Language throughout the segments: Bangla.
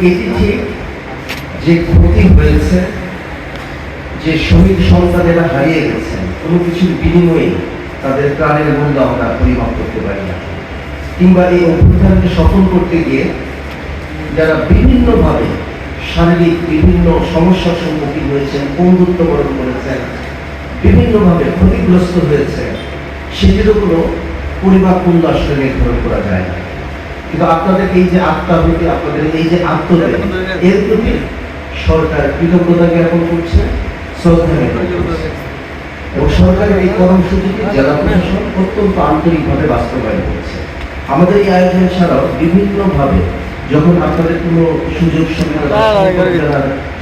ঠিক যে ক্ষতি হয়েছে, যে শহীদ সন্তানেরা হারিয়ে গেছেন, কোনো কিছুর বিনিময়ে তাদের প্রাণের মূল্য আমরা পরিমাপ করতে পারি না। কিংবা এই অভ্যুত্থানকে সফল করতে গিয়ে যারা বিভিন্নভাবে শারীরিক বিভিন্ন সমস্যার সম্মুখীন হয়েছেন, বন্ধুত্ব বরণ করেছেন, বিভিন্নভাবে ক্ষতিগ্রস্ত হয়েছে সেটিরও কোনো পরিমাপ মূল্য আসলে নির্ধারণ করা যায় না। কিন্তু আপনাদের এই যে আত্মাহুতি আপনাদের এই যে এর প্রতি সরকার কৃতজ্ঞতা জ্ঞাপন করছে শ্রদ্ধা জ্ঞাপন করছে এবং সরকারের এই কর্মসূচিটি জেলা প্রশাসন অত্যন্ত আন্তরিকভাবে বাস্তবায়ন করছে আমাদের এই আয়োজন ছাড়াও বিভিন্নভাবে যখন আপনাদের কোনো সুযোগ সুবিধা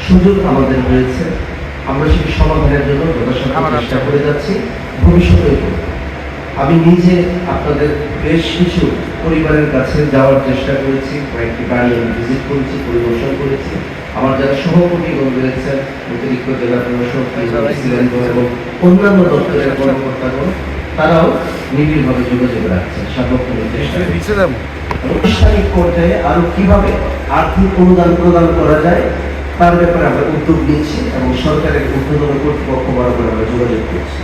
সুযোগ আমাদের হয়েছে আমরা সেই সমাধানের জন্য চেষ্টা করে যাচ্ছি ভবিষ্যতেও করব। আমি নিজে আপনাদের বেশ কিছু পরিবারের কাছে যাওয়ার চেষ্টা করেছি কয়েকটি বাড়ি আমি ভিজিট করেছি পরিদর্শন করেছি। আমার যারা সভাপতিগণ রয়েছেন অতিরিক্ত জেলা প্রশাসক এবং অন্যান্য দপ্তরের কর্মকর্তাগণ তারাও নিবিড়ভাবে যোগাযোগ রাখছেন সার্বক্ষণিক চেষ্টা। আনুষ্ঠানিক পর্যায়ে আরও কীভাবে আর্থিক অনুদান প্রদান করা যায় তার ব্যাপারে আমরা উদ্যোগ নিয়েছি এবং সরকারের ঊর্ধ্বতন কর্তৃপক্ষ বরাবর আমরা যোগাযোগ করছি।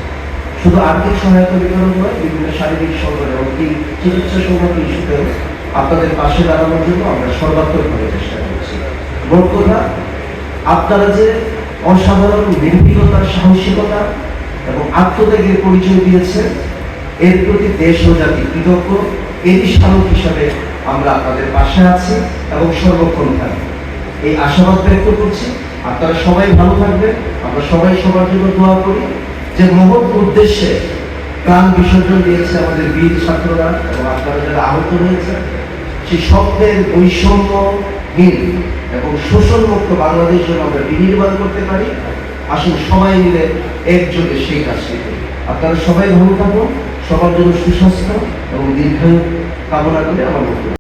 শুধু আর্থিক সহায়তা বিতরণ নয়, বিভিন্ন শারীরিক সংকট এবং কি চিকিৎসা সংক্রান্ত ইস্যুতেও আপনাদের পাশে দাঁড়ানোর জন্য আমরা সর্বাত্মকভাবে চেষ্টা করছি। মোট কথা আপনারা যে অসাধারণ নির্ভীকতার সাহসিকতা এবং আত্মত্যাগের পরিচয় দিয়েছেন, এর প্রতি দেশ ও জাতি কৃতজ্ঞ, এরই স্মারক হিসাবে আমরা আপনাদের পাশে আছি এবং সর্বক্ষণ থাকব। এই আশাবাদ ব্যক্ত করছি। আপনারা সবাই ভালো থাকবেন। আমরা সবাই সবার জন্য দোয়া করি। যে মহৎ উদ্দেশ্যে প্রাণ বিসর্জন দিয়েছে আমাদের বীর ছাত্ররা এবং আপনারা যারা আহত হয়েছে সেই শব্দের বৈষম্যহীন এবং শোষণমুক্ত বাংলাদেশ যেন আমরা বিনির্মাণ করতে পারি, আসুন সবাই মিলে একযোগে সেই কাজটি করি। আপনারা সবাই ভালো থাকুন, সবার জন্য সুস্বাস্থ্য এবং দীর্ঘায়ু কামনা করে আমার